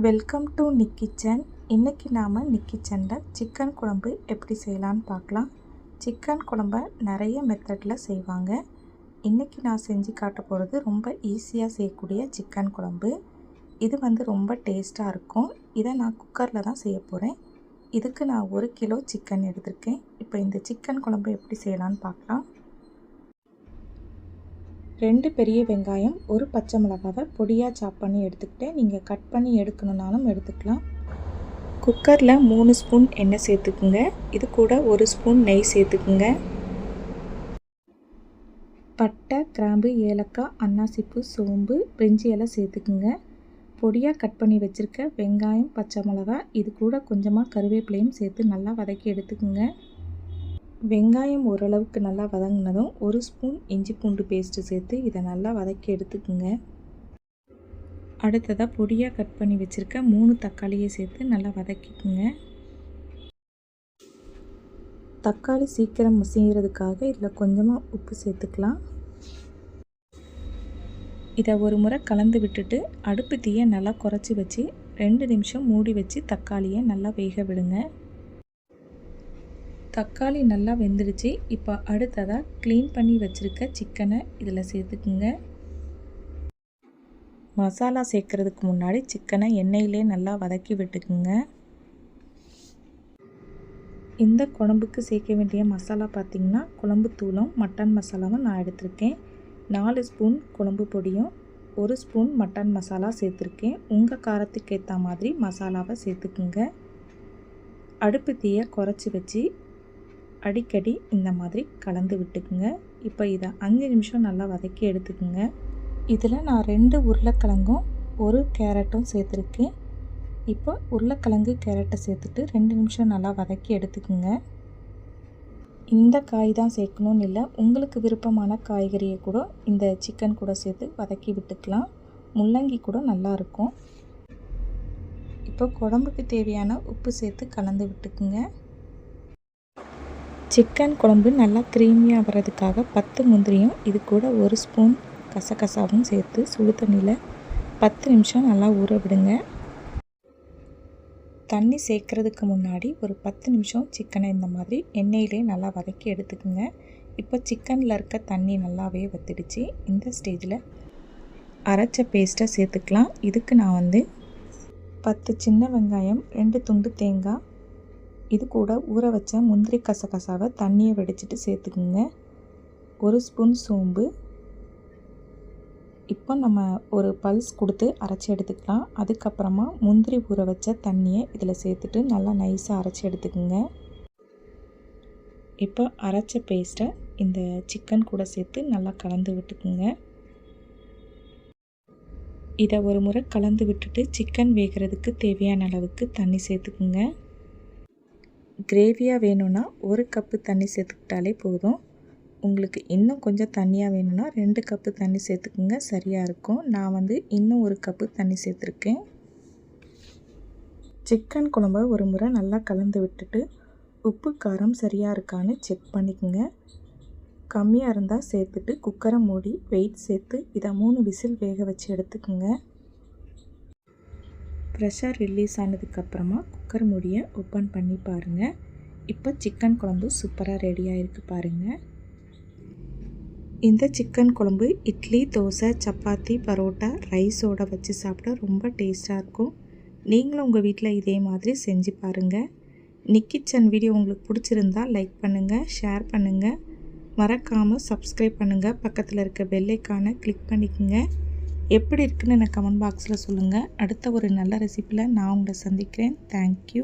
Welcome to Nick kitchen இன்றைக்கி நாம் நிக் கிச்சனில் சிக்கன் குழம்பு எப்படி செய்யலான்னு பார்க்கலாம். சிக்கன் குழம்ப நிறைய மெத்தடில் செய்வாங்க. இன்றைக்கி நான் செஞ்சு காட்ட போகிறது ரொம்ப ஈஸியாக செய்யக்கூடிய சிக்கன் குழம்பு. இது வந்து ரொம்ப டேஸ்ட்டாக இருக்கும். இதை நான் குக்கரில் தான் செய்ய போகிறேன் இதுக்கு நான் ஒரு கிலோ சிக்கன் எடுத்திருக்கேன். இப்போ இந்த சிக்கன் குழம்பு எப்படி செய்யலான்னு பார்க்கலாம். ரெண்டு பெரிய வெங்காயம் ஒரு பச்சை மிளகாவை பொடியாக சாப் பண்ணி எடுத்துக்கிட்டேன் நீங்கள் கட் பண்ணி எடுக்கணுன்னாலும் எடுத்துக்கலாம். குக்கரில் மூணு ஸ்பூன் எண்ணெய் சேர்த்துக்குங்க. இது கூட ஒரு ஸ்பூன் நெய் சேர்த்துக்குங்க. பட்டை கிராம்பு ஏலக்காய் அன்னாசிப்பூ சோம்பு பிரிஞ்சி இலை சேர்த்துக்குங்க. பொடியாக கட் பண்ணி வச்சுருக்க வெங்காயம் பச்சை மிளகா இது கூட கொஞ்சமாக கருவேப்பிலையும் சேர்த்து நல்லா வதக்கி எடுத்துக்குங்க. வெங்காயம் ஓரளவுக்கு நல்லா வதங்கினதும் ஒரு ஸ்பூன் இஞ்சி பூண்டு பேஸ்ட்டு சேர்த்து இதை நல்லா வதக்கி எடுத்துக்குங்க. அடுத்ததாக பொடியாக கட் பண்ணி வச்சுருக்க மூணு தக்காளியை சேர்த்து நல்லா வதக்கிக்குங்க. தக்காளி சீக்கிரம் செய்கிறதுக்காக இதில் கொஞ்சமாக உப்பு சேர்த்துக்கலாம். இதை ஒரு முறை கலந்து விட்டுட்டு அடுப்பு தீயை நல்லா குறைச்சி வச்சு ரெண்டு நிமிஷம் மூடி வச்சு தக்காளியை நல்லா வேக விடுங்க. தக்காளி நல்லா வெந்துடுச்சு. இப்போ அடுத்ததாக க்ளீன் பண்ணி வச்சுருக்க சிக்கனை இதில் சேர்த்துக்குங்க. மசாலா சேர்க்குறதுக்கு முன்னாடி சிக்கனை எண்ணெயிலே நல்லா வதக்கி விட்டுக்குங்க. இந்த குழம்புக்கு சேர்க்க வேண்டிய மசாலா பார்த்திங்கன்னா குழம்பு தூளும் மட்டன் மசாலாவும் நான் எடுத்திருக்கேன். நாலு ஸ்பூன் குழம்பு பொடியும் ஒரு ஸ்பூன் மட்டன் மசாலா சேர்த்துருக்கேன். உங்கள் காரத்துக்கு ஏற்ற மாதிரி மசாலாவை சேர்த்துக்குங்க. அடுப்பு தீயை குறைச்சி வச்சு அடிக்கடி இந்த மாதிரி கலந்து விட்டுக்குங்க. இப்போ இதை அஞ்சு நிமிஷம் நல்லா வதக்கி எடுத்துக்குங்க. இதில் நான் ரெண்டு உருளைக்கிழங்கும் ஒரு கேரட்டும் சேர்த்துருக்கேன். இப்போ உருளைக்கிழங்கு கேரட்டை சேர்த்துட்டு ரெண்டு நிமிஷம் நல்லா வதக்கி எடுத்துக்குங்க. இந்த காய் தான் சேர்க்கணும்னு இல்லை உங்களுக்கு விருப்பமான காய்கறியை கூட இந்த சிக்கன் கூட சேர்த்து வதக்கி விட்டுக்கலாம். முள்ளங்கி கூட நல்லாயிருக்கும் இப்போ குழம்புக்கு தேவையான உப்பு சேர்த்து கலந்து விட்டுக்குங்க. சிக்கன் குழம்பு நல்லா க்ரீமியாக வர்றதுக்காக பத்து முந்திரியும் இது கூட ஒரு ஸ்பூன் கசகசாவும் சேர்த்து சுடு தண்ணியில் பத்து நிமிஷம் நல்லா ஊற விடுங்க. தண்ணி சேர்க்குறதுக்கு முன்னாடி ஒரு பத்து நிமிஷம் சிக்கனை இந்த மாதிரி எண்ணெயிலே நல்லா வதக்கி எடுத்துக்கோங்க. இப்போ சிக்கனில் இருக்க தண்ணி நல்லாவே வத்திடுச்சு. இந்த ஸ்டேஜில் அரைச்ச பேஸ்ட்டை சேர்த்துக்கலாம். இதுக்கு நான் வந்து பத்து சின்ன வெங்காயம் ரெண்டு துண்டு தேங்காய் இது கூட ஊற வச்ச முந்திரி கசகசாவை தண்ணியை வடிச்சிட்டு சேர்த்துக்குங்க. ஒரு ஸ்பூன் சோம்பு. இப்போ நம்ம ஒரு பல்ஸ் கொடுத்து அரைச்சி எடுத்துக்கலாம். அதுக்கப்புறமா முந்திரி ஊற வச்ச தண்ணியை இதில் சேர்த்துட்டு நல்லா நைஸாக அரைச்சி எடுத்துக்குங்க. இப்போ அரைச்ச பேஸ்ட்டை இந்த சிக்கன் கூட சேர்த்து நல்லா கலந்து விட்டுக்குங்க. இதை ஒரு முறை கலந்து விட்டுட்டு சிக்கன் வேகிறதுக்கு தேவையான அளவுக்கு தண்ணி சேர்த்துக்குங்க. கிரேவியாக வேணும்னா ஒரு கப்பு தண்ணி சேர்த்துக்கிட்டாலே போதும். உங்களுக்கு இன்னும் கொஞ்சம் தண்ணியாக வேணும்னா ரெண்டு கப்பு தண்ணி சேர்த்துக்குங்க சரியாக இருக்கும். நான் வந்து இன்னும் ஒரு கப்பு தண்ணி சேர்த்துருக்கேன். சிக்கன் குழம்ப ஒரு முறை நல்லா கலந்து விட்டுட்டு உப்பு காரம் சரியாக இருக்கான்னு செக் பண்ணிக்கோங்க. கம்மியாக இருந்தால் சேர்த்துட்டு குக்கரை மூடி வெயிட் சேர்த்து இதை மூணு விசில் வேக வச்சு எடுத்துக்கோங்க. ப்ரெஷர் ரிலீஸ் ஆனதுக்கப்புறமா குக்கர் மூடியை ஓப்பன் பண்ணி பாருங்கள் இப்போ சிக்கன் குழம்பு சூப்பராக ரெடியாக இருக்குது பாருங்கள் இந்த சிக்கன் குழம்பு இட்லி தோசை சப்பாத்தி பரோட்டா ரைஸோடு வச்சு சாப்பிட ரொம்ப டேஸ்ட்டாக இருக்கும். நீங்களும் உங்கள் வீட்டில் இதே மாதிரி செஞ்சு பாருங்கள் நிக்கிச்சன் வீடியோ உங்களுக்கு பிடிச்சிருந்தா லைக் பண்ணுங்கள் ஷேர் பண்ணுங்கள் மறக்காமல் சப்ஸ்கிரைப் பண்ணுங்கள் பக்கத்தில் இருக்க பெல்லைக்கான கிளிக் பண்ணிக்கோங்க. எப்படி இருக்குன்னு எனக்கு கமெண்ட் பாக்ஸில் சொல்லுங்கள் அடுத்த ஒரு நல்ல ரெசிப்பியில் நான் உங்களை சந்திக்கிறேன். தேங்க்யூ